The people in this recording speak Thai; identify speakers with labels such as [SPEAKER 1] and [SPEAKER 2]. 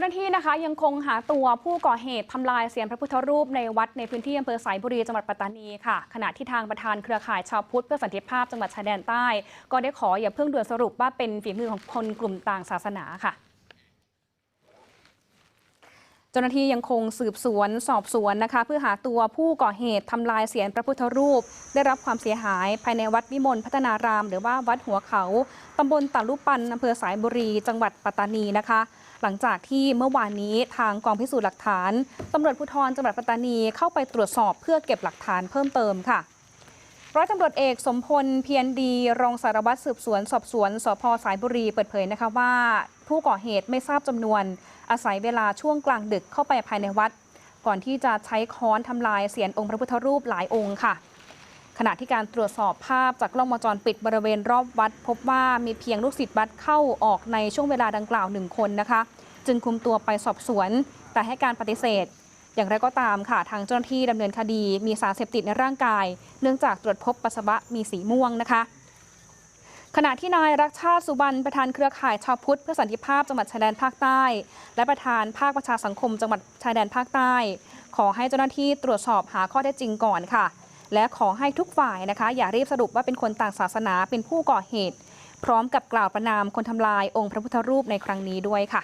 [SPEAKER 1] จ้าหน้าที่นะคะยังคงหาตัวผู้ก่อเหตุทำลายเสียงพระพุทธรูปในวัดในพื้นที่อำเภอสายบุรีจังหวัดปัตตานีค่ะ ขณะที่ทางประธานเครือข่ายชาวพุทธเพื่อสันติภาพจังหวัดชายแดนใต้ ก็ได้ขออย่าเพิ่งด่วนสรุปว่าเป็นฝีมือของคนกลุ่มต่างศาสนาค่ะ เจ้าหน้าที่ยังคงสืบสวนสอบสวนนะคะ เพื่อหาตัวผู้ก่อเหตุทำลายเสียนพระพุทธรูป ได้รับความเสียหายภายในวัดวิมลพัฒนาราม หรือว่าวัดหัวเขาตำบลตาลุปันอำเภอสายบุรี จังหวัดปัตตานีนะคะ หลังจากที่เมื่อวานนี้ทางกองพิสูจน์หลักฐานตำรวจภูธรจังหวัดปัตตานีเข้าไปตรวจสอบเพื่อเก็บหลักฐานเพิ่มเติมค่ะ ร้อยตำรวจเอกสมพลเพียรดีรองสารวัตรสืบสวน สอบสวนสพสายบุรีเปิดเผยนะคะว่า ผู้ก่อเหตุไม่ทราบจำนวน อาศัยเวลาช่วงกลางดึกเข้าไปภายในวัด ก่อนที่จะใช้ค้อนทำลายเสียนองค์พระพุทธรูปหลายองค์ค่ะ ขณะที่การตรวจสอบภาพจากกล้องวงจรปิดบริเวณรอบวัด พบว่ามีเพียงลูกศิษย์วัดเข้าออกในช่วงเวลาดังกล่าวหนึ่งคนนะคะ จึงคุมตัวไปสอบสวน แต่ให้การปฏิเสธ อย่างไรก็ตามค่ะทางเจ้าหน้าที่ดำเนินคดีมีสารเสพติดในร่างกาย เนื่องจากตรวจพบปัสสาวะมีสีม่วงนะคะ ขณะที่นายรักชาติสุบรรณประธานเครือข่ายชาวพุทธเพื่อสันติภาพจังหวัดชายแดนภาคใต้ และประธานภาคประชาสังคมจังหวัดชายแดนภาคใต้ ขอให้เจ้าหน้าที่ตรวจสอบหาข้อเท็จจริงก่อนค่ะ และขอให้ทุกฝ่ายนะคะ อย่ารีบสรุปว่าเป็นคนต่างศาสนาเป็นผู้ก่อเหตุ พร้อมกับกล่าวประนามคนทำลายองค์พระพุทธรูปในครั้งนี้ด้วยค่ะ